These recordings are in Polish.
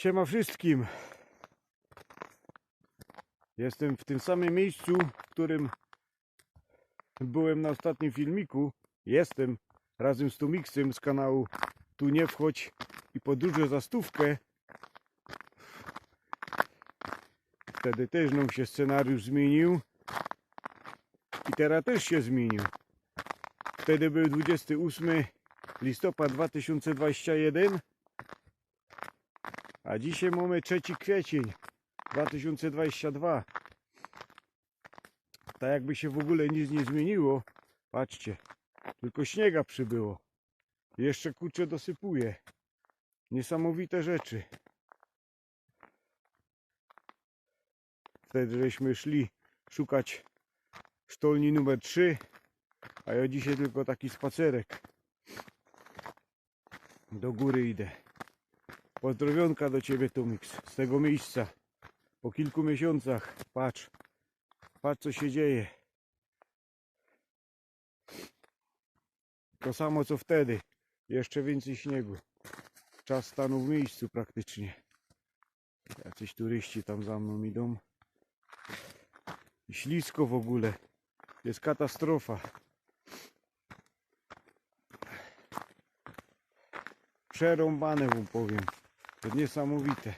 Siema wszystkim. Jestem w tym samym miejscu, w którym byłem na ostatnim filmiku. Jestem razem z Tumiksem z kanału Tu nie wchodź i podróże za stówkę. Wtedy też nam się scenariusz zmienił. I teraz też się zmienił. Wtedy był 28 listopad 2021. A dzisiaj mamy 3 kwiecień 2022. Tak jakby się w ogóle nic nie zmieniło. Patrzcie, tylko śniega przybyło. Jeszcze kurczę dosypuje. Niesamowite rzeczy. Wtedy żeśmy szli szukać sztolni numer 3, a ja dzisiaj tylko taki spacerek. Do góry idę. Pozdrowionka do Ciebie Tumix z tego miejsca. Po kilku miesiącach. Patrz. Patrz co się dzieje. To samo co wtedy. Jeszcze więcej śniegu. Czas stanął w miejscu praktycznie. Jacyś turyści tam za mną idą. Ślisko w ogóle. Jest katastrofa. Przerąbane wam powiem. To niesamowite.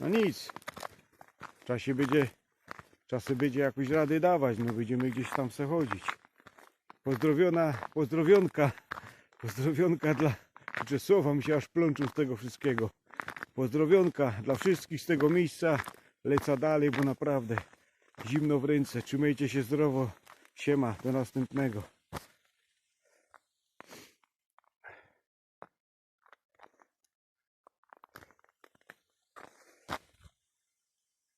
No nic. W czasie będzie, czasy będzie jakoś rady dawać, no będziemy gdzieś tam se chodzić. Pozdrowiona, pozdrowionka, pozdrowionka dla, czy słowa mi się aż plączą z tego wszystkiego. Pozdrowionka dla wszystkich z tego miejsca. Leca dalej, bo naprawdę zimno w ręce. Trzymajcie się zdrowo. Siema, do następnego.